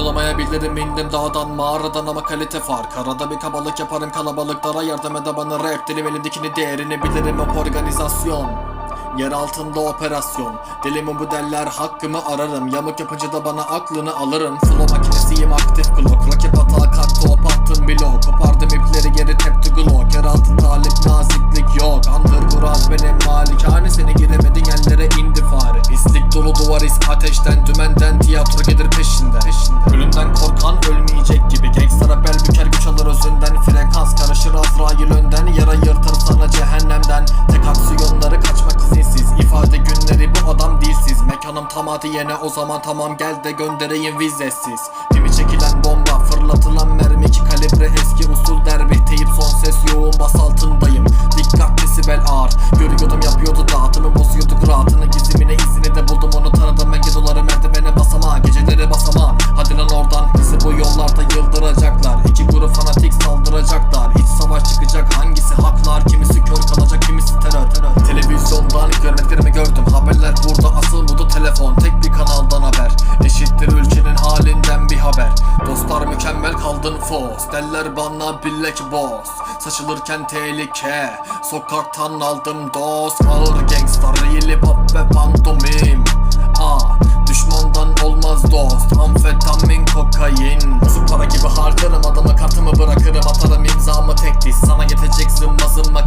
Bulamayabilirim indim dağdan mağaradan ama kalite fark. Arada bir kabalık yaparım kalabalıklara yardım ede bana rap Dilim elindekini değerini bilirim. Hep organizasyon. Yer altında operasyon. Dilimi bu derler hakkımı ararım. Yamuk yapınca da bana aklını alırım. Flow makinesiyim aktif glock. Rakip hata kalk top attım blok. Kopardım ipleri geri tepti glock. Yer altı talip naziklik yok. Underground benim malikane Seni dolu duvar is ateşten Dümenden tiyatro gelir peşinde, peşinde. Ölümden korkan ölmeyecek gibi. Gangstara bel büker güç alır özünden. Frekans karışır Azrail önden. Yara yırtır sana cehennemden. Tek aksiyonları kaçmak izinsiz. İfade günleri bu adam dilsiz Mekanım tam hadi yine o zaman tamam gel de göndereyim vizesiz. Timi çekilen bomba fırlatılan mermi iki kalibre eski usul derbi kaldın fos Derler bana bilek boss. Saçılırken tehlike Sokaktan aldım dost. Ağır gangster Real pop ve pantomim. Ah Düşmandan olmaz dost. Amfetamin kokain. Bozuk para gibi harcarım adamı kartımı bırakırım Atarım imzamı tek diz. Sana yetecek zımba kelime